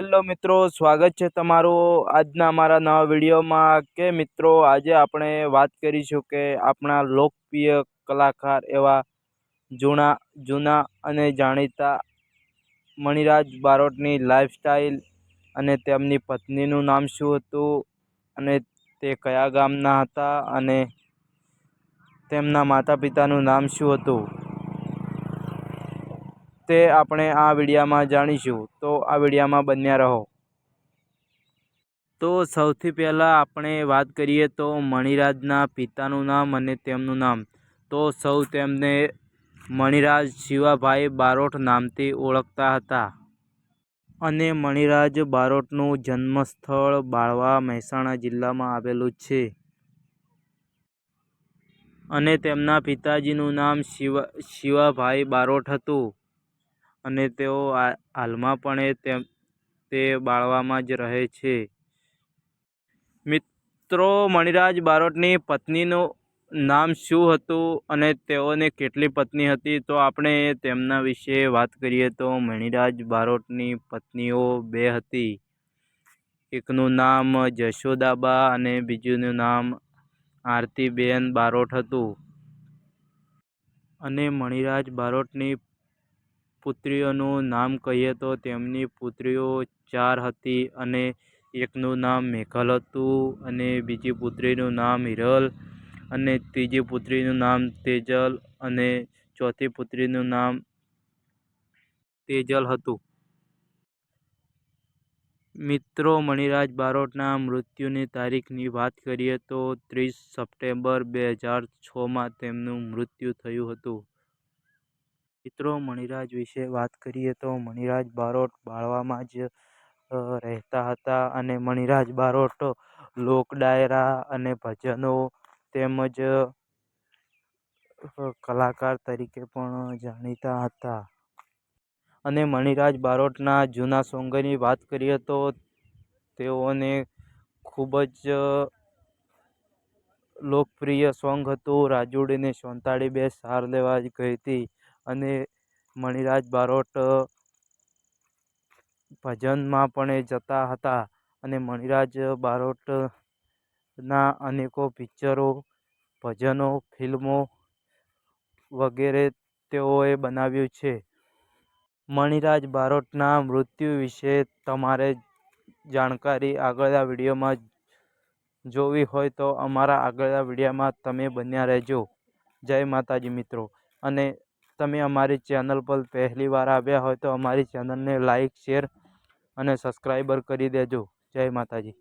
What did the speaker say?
Hello મિત્રો, સ્વાગત છે તમારું આજના અમારા નવા વિડીયોમાં કે મિત્રો આજે આપણે વાત કરીશું કે આપણા લોકપ્રિય કલાકાર એવા જૂના જૂના અને જાણીતા મણિરાજ બારોટની લાઈફસ્ટાઈલ અને તેમની પત્નીનું નામ શું હતું અને તે કયા ગામના હતા અને તેમના માતા પિતાનું નામ શું હતું. તે આપણે આ વિડીયામાં જાણીશું. તો આ વિડીયામાં બન્યા રહો. તો સૌથી પહેલાં આપણે વાત કરીએ તો મણિરાજના પિતાનું નામ અને તેમનું નામ. તો સૌ તેમને મણિરાજ શિવાભાઈ બારોટ નામથી ઓળખતા હતા. અને મણિરાજ બારોટનું જન્મસ્થળ બાળવા મહેસાણા જિલ્લામાં આવેલું છે. અને તેમના પિતાજીનું નામ શિવા, શિવાભાઈ બારોટ હતું. અને તેઓ હાલમાં પણ તે બાળવામાં જ રહે છે. મિત્રો, મણિરાજ બારોટની પત્નીનું નામ શું હતું અને તેઓને કેટલી પત્ની હતી? તો આપણે તેમના વિશે વાત કરીએ તો મણિરાજ બારોટની પત્નીઓ બે હતી. એકનું નામ જશોદાબા અને બીજુંનું નામ આરતીબેન બારોટ હતું. અને મણિરાજ બારોટની પુત્રીઓનું નામ કહીએ તો તેમની પુત્રીઓ ચાર હતી અને એકનું નામ મેઘલ હતું અને બીજી પુત્રીનું નામ હિરલ અને ત્રીજી પુત્રીનું નામ તેજલ અને ચોથી પુત્રીનું નામ તેજલ હતું. મિત્રો, મણિરાજ બારોટના મૃત્યુની તારીખની વાત કરીએ તો ત્રીસ સપ્ટેમ્બર બે હજાર છમાં તેમનું મૃત્યુ થયું હતું. મિત્રો, મણિરાજ વિશે વાત કરીએ તો મણિરાજ બારોટ બાળવામાં જ રહેતા હતા અને મણિરાજ બારોટ લોક ડાયરા અને ભજનો તેમજ કલાકાર તરીકે પણ જાણીતા હતા. અને મણિરાજ બારોટના જૂના સોંગની વાત કરીએ તો તેઓને ખૂબ જ લોકપ્રિય સોંગ હતું. રાજુડીને સોંતાડી બે સાર લેવા ગઈ હતી. અને મણિરાજ બારોટ ભજનમાં પણ એ જતા હતા અને મણિરાજ બારોટના અનેકો પિક્ચરો, ભજનો, ફિલ્મો વગેરે તેઓએ બનાવ્યું છે. મણિરાજ બારોટના મૃત્યુ વિશે તમારે જાણકારી આગળના વિડીયોમાં જોવી હોય તો અમારા આગળના વિડીયોમાં તમે બન્યા રહેજો. જય માતાજી મિત્રો. અને તમે અમારી ચેનલ પર પહેલી વાર આવ્યા હોય તો અમારી ચેનલને લાઈક, શેર અને સબસ્ક્રાઈબર કરી દેજો. જય માતાજી.